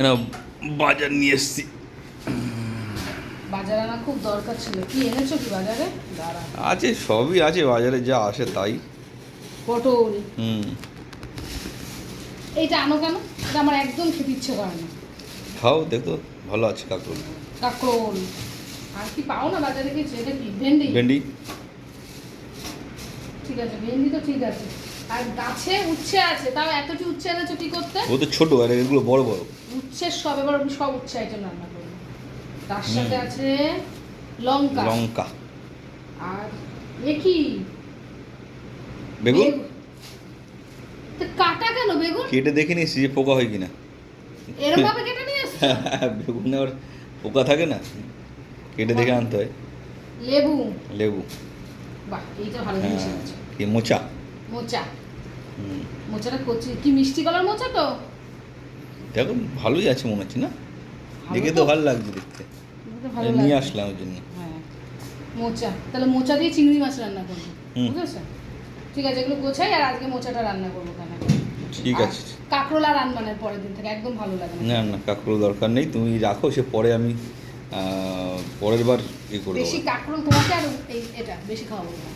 এনা বাজার নিয়ে এসছি। বাজার আনা খুব দরকার ছিল। কি এনেছো কি বাজারে? আছে সবই আছে বাজারে যা আসে তাই। পটল। হুম। এইটা আনো কেন? এটা আমার একদম খেতে ইচ্ছে করে না। খাও দেখো ভালো আছে কাকুর কাঁকরোল। আর কি পাও না বাজারে কিছু? এটা কি ভেন্ডি? ভেন্ডি। ঠিক আছে ভেন্ডি তো ঠিক আছে। আর গাছে উচ্ছে আছে তাও এত কি উচ্ছে এনেছো কি করতে? ও তো ছোট আর এগুলো বড় বড়। উচ্ছের সব এবার আমি সব উচ্ছে আইটেম রান্না করব। তার সাথে আছে লঙ্কা। লঙ্কা। আর এ কি? বেগুন? কাটা কেন বেগুন? কেটে দেখে নিয়েছি যে পোকা হয় কিনা। এরকম ভাবে কেটে নিয়ে বেগুনে আবার পোকা থাকে না? কেটে দেখে আনতে হয়। লেবু। লেবু। বাহ এইটা ভালো জিনিস হ্যাঁ আছে কি মোচা? মোচা। মোচাটা কচি কি মিষ্টি কলার মোচা তো? দেখো ভালোই আছে মনে হচ্ছে না? দেখে তো ভালো লাগছে দেখতে। নিয়ে আসলাম ওই জন্য। হ্যাঁ। মোচা। তাহলে মোচা দিয়ে চিংড়ি মাছ রান্না করব। বুঝেছ? ঠিক আছে এগুলো গোছাই আর আজকে মোচাটা রান্না করব কেন ঠিক আছে। কাঁকরোলা রান্নানের পরের দিন থেকে একদম ভালো লাগে না। না না কাকুর দরকার নেই তুমি রাখো সে পরে আমি পরের বার ইয়ে করে বেশি কাঁকরোল তোমাকে আর এটা বেশি খাওয়াবো না।